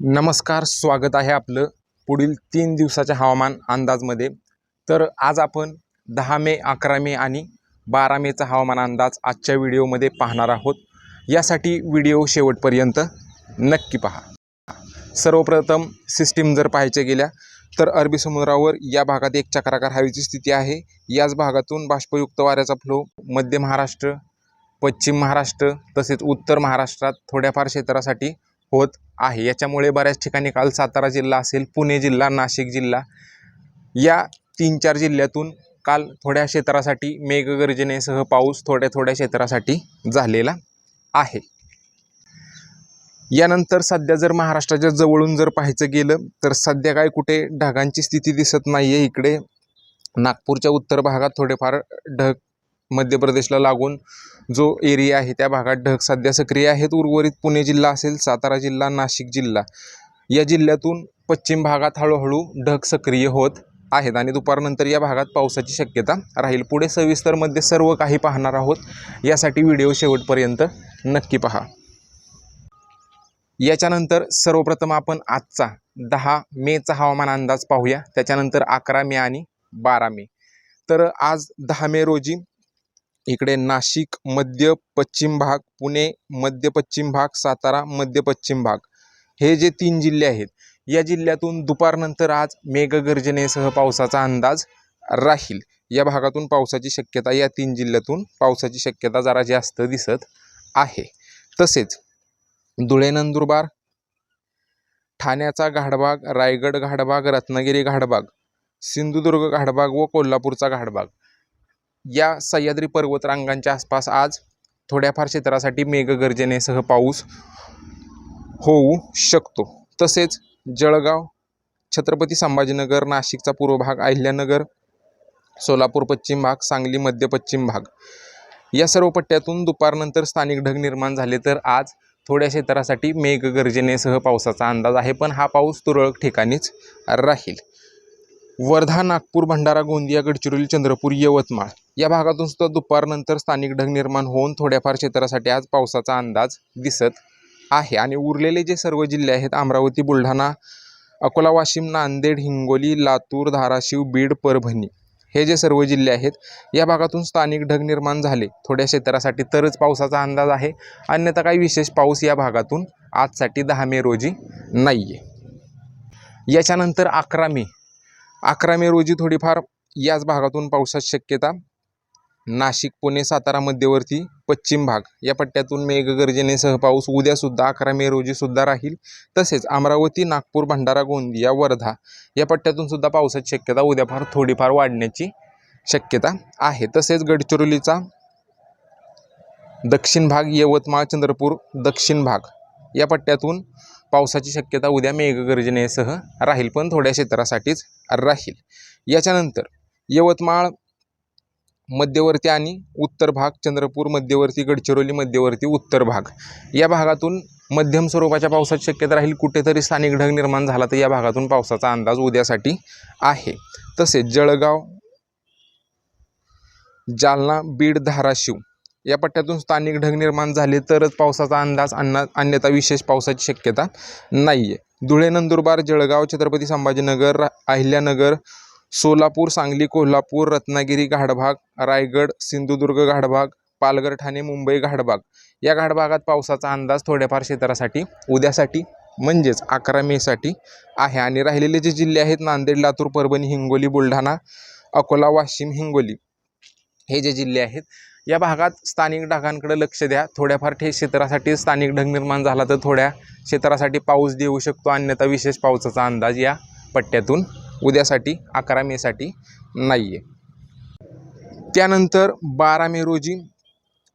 नमस्कार स्वागत आहे आपलं पुढील तीन दिवसाच्या हवामान अंदाजमध्ये. तर आज आपण दहा मे अकरा मे आणि बारा मेचा हवामान अंदाज आजच्या व्हिडिओमध्ये पाहणार आहोत. यासाठी व्हिडिओ शेवटपर्यंत नक्की पहा. सर्वप्रथम सिस्टीम जर पाहायच्या गेल्या तर अरबी समुद्रावर या भागात एक चक्राकार हवेची स्थिती आहे. याच भागातून बाष्पयुक्त वाऱ्याचा फ्लो मध्य महाराष्ट्र पश्चिम महाराष्ट्र तसेच उत्तर महाराष्ट्रात थोड्याफार क्षेत्रासाठी होत आहे. याच्यामुळे बऱ्याच ठिकाणी काल सातारा जिल्हा असेल पुणे जिल्हा नाशिक जिल्हा या तीन चार जिल्ह्यातून काल थोड्या क्षेत्रासाठी मेघगर्जनेसह पाऊस थोड्या थोड्या क्षेत्रासाठी झालेला आहे. यानंतर सध्या जर महाराष्ट्राच्या जवळून जर पाहायचं गेलं तर सध्या काय कुठे ढगांची स्थिती दिसत नाही आहे इकडे नागपूरच्या उत्तर भागात थोडेफार ढग मध्य प्रदेशला लागून जो एरिया आहे त्या भागात ढग सध्या सक्रिय आहेत. उर्वरित पुणे जिल्हा असेल सातारा जिल्हा नाशिक जिल्हा या जिल्ह्यातून पश्चिम भागात हळूहळू ढग सक्रिय होत आहेत आणि दुपारनंतर या भागात पावसाची शक्यता राहील. पुढे सविस्तरमध्ये सर्व काही पाहणार आहोत. यासाठी व्हिडिओ शेवटपर्यंत नक्की पहा. याच्यानंतर सर्वप्रथम आपण आजचा दहा मेचा हवामान अंदाज पाहूया. त्याच्यानंतर अकरा मे आणि बारा मे. तर आज दहा मे रोजी इकडे नाशिक मध्य पश्चिम भाग पुणे मध्य पश्चिम भाग सातारा मध्य पश्चिम भाग. हे जे तीन जिल्हे आहेत या जिल्ह्यातून दुपारनंतर आज मेघगर्जनेसह पावसाचा अंदाज राहील. या भागातून पावसाची शक्यता या तीन जिल्ह्यातून पावसाची शक्यता जरा जास्त दिसत आहे. तसेच धुळे नंदुरबार ठाण्याचा घाटभाग रायगड घाटभाग रत्नागिरी घाटभाग सिंधुदुर्ग घाटभाग व कोल्हापूरचा घाटभाग. या सह्याद्री पर्वतरांगांच्या आसपास आज थोड्याफार क्षेत्रासाठी मेघगर्जनेसह पाऊस होऊ शकतो. तसेच जळगाव छत्रपती संभाजीनगर नाशिकचा पूर्व भाग अहिल्यानगर सोलापूर पश्चिम भाग सांगली मध्य पश्चिम भाग या सर्व पट्ट्यातून दुपारनंतर स्थानिक ढग निर्माण झाले तर आज थोड्या क्षेत्रासाठी मेघगर्जनेसह पावसाचा अंदाज आहे. पण हा पाऊस तुरळक ठिकाणीच राहील. वर्धा नागपूर भंडारा गोंदिया गडचिरोली चंद्रपूर यवतमाळ या भागातून सुद्धा दुपारनंतर स्थानिक ढग निर्माण होऊन थोड्याफार क्षेत्रासाठी आज पावसाचा अंदाज दिसत आहे. आणि उरलेले जे सर्व जिल्हे आहेत अमरावती बुलढाणा अकोला वाशिम नांदेड हिंगोली लातूर धाराशिव बीड परभणी हे जे सर्व जिल्हे आहेत या भागातून स्थानिक ढग निर्माण झाले. थोड्या क्षेत्रासाठी तरच पावसाचा अंदाज आहे. अन्यथा काही विशेष पाऊस या भागातून आजसाठी दहा मे रोजी नाही आहे याच्यानंतर अकरा मे अकरा मे रोजी थोडीफार याच भागातून पावसाची शक्यता. नाशिक पुणे सातारा मध्यवर्ती पश्चिम भाग. या पट्ट्यातून मेघगर्जनेसह पाऊस उद्यासुद्धा अकरा मे रोजीसुद्धा राहील. तसेच अमरावती नागपूर भंडारा गोंदिया वर्धा या पट्ट्यातून सुद्धा पावसाची शक्यता उद्याफार थोडीफार वाढण्याची शक्यता आहे. तसेच गडचिरोलीचा दक्षिण भाग यवतमाळ चंद्रपूर दक्षिण भाग या पट्ट्यातून पावसाची शक्यता उद्या मेघगर्जनेसह राहील पण थोड्या क्षेत्रासाठीच राहील. याच्यानंतर यवतमाळ मध्यवर्ती आणि उत्तर भाग चंद्रपूर मध्यवर्ती गडचिरोली मध्यवर्ती उत्तर भाग या भागातून मध्यम स्वरूपाच्या पावसाची शक्यता राहील. कुठेतरी स्थानिक ढग निर्माण झाला तर या भागातून पावसाचा अंदाज उद्यासाठी आहे. तसेच जळगाव जालना बीड धाराशिव या पट्ट्यातून स्थानिक ढग निर्माण झाले तरच पावसाचा अंदाज अन्ना अन्यथा विशेष पावसाची शक्यता नाही आहे धुळे नंदुरबार जळगाव छत्रपती संभाजीनगर अहिल्यानगर सोलापूर सांगली कोल्हापूर रत्नागिरी घाटभाग रायगड सिंधुदुर्ग घाटभाग पालघर ठाणे मुंबई घाटभाग. या घाटभागात पावसाचा अंदाज थोड्याफार क्षेत्रासाठी उद्यासाठी म्हणजेच अकरा मेसाठी आहे. आणि राहिलेले जे जिल्हे आहेत नांदेड लातूर परभणी हिंगोली बुलढाणा अकोला वाशिम हिंगोली हे जे जिल्हे आहेत या भागात स्थानिक ढगांकडे लक्ष द्या. थोड्याफार ठे क्षेत्रासाठी स्थानिक ढग निर्माण झाला तर थोड्या क्षेत्रासाठी पाऊस देऊ शकतो. अन्यथा विशेष पावसाचा अंदाज या पट्ट्यातून उद्यासाठी अकरा मेसाठी नाही आहे त्यानंतर बारा मे रोजी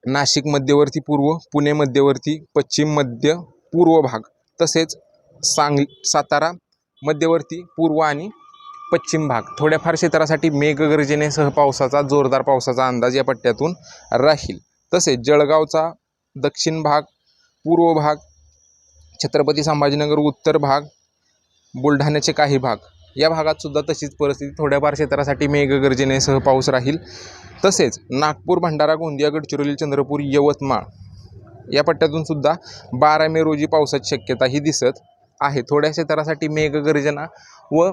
नाशिक मध्यवर्ती पूर्व पुणे मध्यवर्ती पश्चिम मध्य पूर्व भाग तसेच सांग सातारा मध्यवर्ती पूर्व आणि पश्चिम भाग. थोड्याफार क्षेत्रासाठी मेघगर्जनेसह पावसाचा जोरदार पावसाचा अंदाज या पट्ट्यातून राहील. तसेच जळगावचा दक्षिण भाग पूर्व भाग छत्रपती संभाजीनगर उत्तर भाग बुलढाण्याचे काही भाग या भागात सुद्धा तशीच परिस्थिती थोड्याफार क्षेत्रासाठी मेघगर्जनेसह पाऊस राहील. तसेच नागपूर भंडारा गोंदिया गडचिरोली चंद्रपूर यवतमाळ या पट्ट्यातून सुद्धा बारा मे रोजी पावसाची शक्यता ही दिसत आहे. थोड्या क्षेत्रासाठी मेघगर्जना व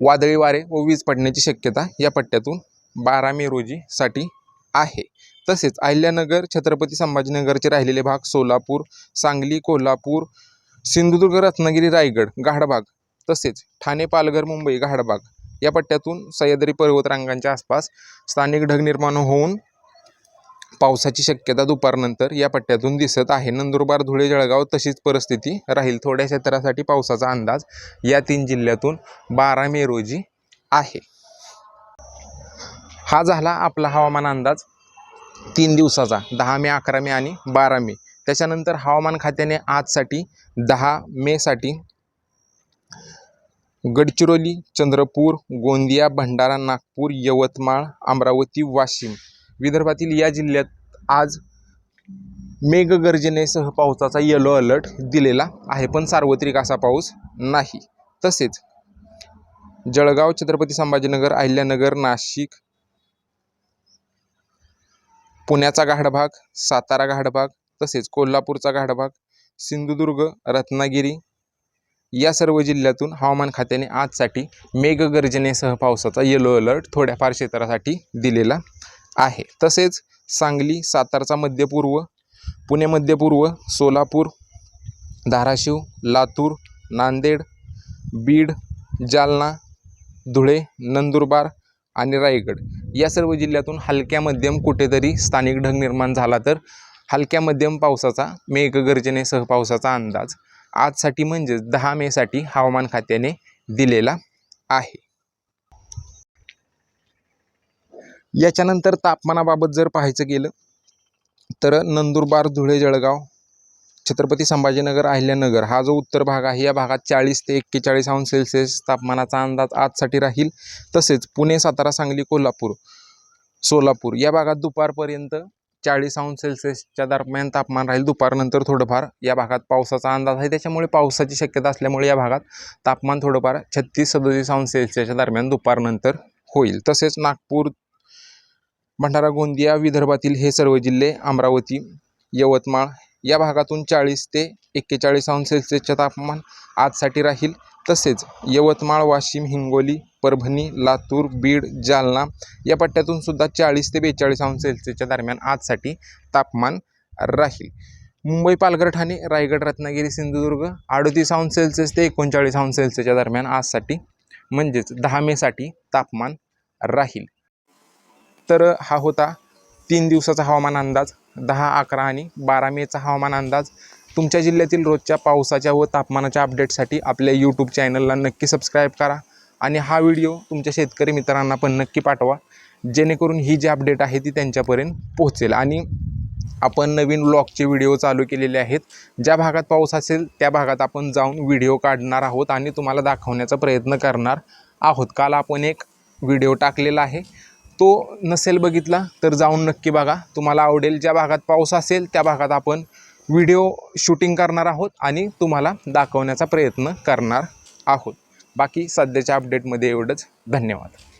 वादळी वारे व वीज पडण्याची शक्यता या पट्ट्यातून बारा मे रोजीसाठी आहे. तसेच अहिल्यानगर छत्रपती संभाजीनगरचे राहिलेले भाग सोलापूर सांगली कोल्हापूर सिंधुदुर्ग रत्नागिरी रायगड गाढभाग तसेच ठाणे पालघर मुंबई गाढभाग या पट्ट्यातून सह्याद्री पर्वतरांगांच्या आसपास स्थानिक ढग निर्माण होऊन पावसाची शक्यता दुपारनंतर या पट्ट्यातून दिसत आहे. नंदुरबार धुळे जळगाव तशीच परिस्थिती राहील. थोड्या क्षेत्रासाठी पावसाचा अंदाज या तीन जिल्ह्यातून बारा मे रोजी आहे. हा झाला आपला हवामान अंदाज. तीन दिवसाचा दहा मे अकरा मे आणि बारा मे. त्याच्यानंतर हवामान खात्याने आजसाठी दहा मेसाठी गडचिरोली चंद्रपूर गोंदिया भंडारा नागपूर यवतमाळ अमरावती वाशिम विदर्भातील या जिल्ह्यात आज मेघगर्जनेसह पावसाचा येलो अलर्ट दिलेला आहे पण सार्वत्रिक असा पाऊस नाही. तसेच जळगाव छत्रपती संभाजीनगर अहिल्यानगर नाशिक पुण्याचा घाटभाग सातारा घाटभाग तसेच कोल्हापूरचा घाटभाग सिंधुदुर्ग रत्नागिरी या सर्व जिल्ह्यातून हवामान खात्याने आजसाठी मेघगर्जनेसह पावसाचा येलो अलर्ट थोड्याफार क्षेत्रासाठी दिलेला आहे. तसेच सांगली सातारचा मध्यपूर्व पुणे मध्यपूर्व सोलापूर धाराशिव लातूर नांदेड बीड जालना धुळे नंदुरबार आणि रायगड. या सर्व जिल्ह्यातून हलक्या मध्यम कुठेतरी स्थानिक ढग निर्माण झाला तर हलक्या मध्यम पावसाचा मेघगर्जनेसह पावसाचा अंदाज आजसाठी म्हणजेच दहा मेसाठी हवामान खात्याने दिलेला आहे. याच्यानंतर तापमानाबाबत जर पाहायचं गेलं तर नंदुरबार धुळे जळगाव छत्रपती संभाजीनगर अहिल्यानगर हा जो उत्तर भाग आहे या भागात चाळीस ते एक्केचाळीस अंश सेल्सिअस तापमानाचा अंदाज आजसाठी राहील. तसेच पुणे सातारा सांगली कोल्हापूर सोलापूर या भागात दुपारपर्यंत चाळीस अंश सेल्सिअसच्या दरम्यान तापमान राहील. दुपारनंतर थोडंफार या भागात पावसाचा अंदाज आहे. त्याच्यामुळे पावसाची शक्यता असल्यामुळे या भागात तापमान थोडंफार छत्तीस सदोतीस अंश सेल्सिअसच्या दरम्यान दुपारनंतर होईल. तसेच नागपूर भंडारा गोंदिया विदर्भातील हे सर्व जिल्हे अमरावती यवतमाळ या भागातून चाळीस ते एक्केचाळीस अंश सेल्सिअसचे तापमान आजसाठी राहील. तसेच यवतमाळ वाशिम हिंगोली परभणी लातूर बीड जालना या पट्ट्यातून सुद्धा चाळीस ते बेचाळीस अंश सेल्सिअसच्या दरम्यान आजसाठी तापमान राहील. मुंबई पालघर ठाणे रायगड रत्नागिरी सिंधुदुर्ग अडतीस अंश सेल्सिअस ते एकोणचाळीस अंश सेल्सिअसच्या दरम्यान आजसाठी म्हणजेच दहा मेसाठी तापमान राहील. तर हा होता तीन दिवसाचा हवामान अंदाज दहा अकरा आणि बारा मेचा हवामान अंदाज. तुमच्या जिल्ह्यातील रोजच्या पावसाच्या व तापमानाच्या अपडेटसाठी आपल्या यूट्यूब चॅनलला नक्की सबस्क्राईब करा आणि हा व्हिडिओ तुमच्या शेतकरी मित्रांना पण नक्की पाठवा. जेणेकरून ही जी अपडेट आहे ती त्यांच्यापर्यंत पोहोचेल. आणि आपण नवीन व्लॉगचे व्हिडिओ चालू केलेले आहेत. ज्या भागात पाऊस असेल त्या भागात आपण जाऊन व्हिडिओ काढणार आहोत आणि तुम्हाला दाखवण्याचा प्रयत्न करणार आहोत. काल आपण एक व्हिडिओ टाकलेला आहे. तो नसेल बघितला तर जाऊन नक्की बघा. तुम्हाला आवडेल ज्या भागात पाऊस असेल त्या भागात आपण व्हिडिओ शूटिंग करणार आहोत आणि तुम्हाला दाखवण्याचा प्रयत्न करणार आहोत. बाकी सध्याच्या अपडेटमध्ये एवढंच. धन्यवाद.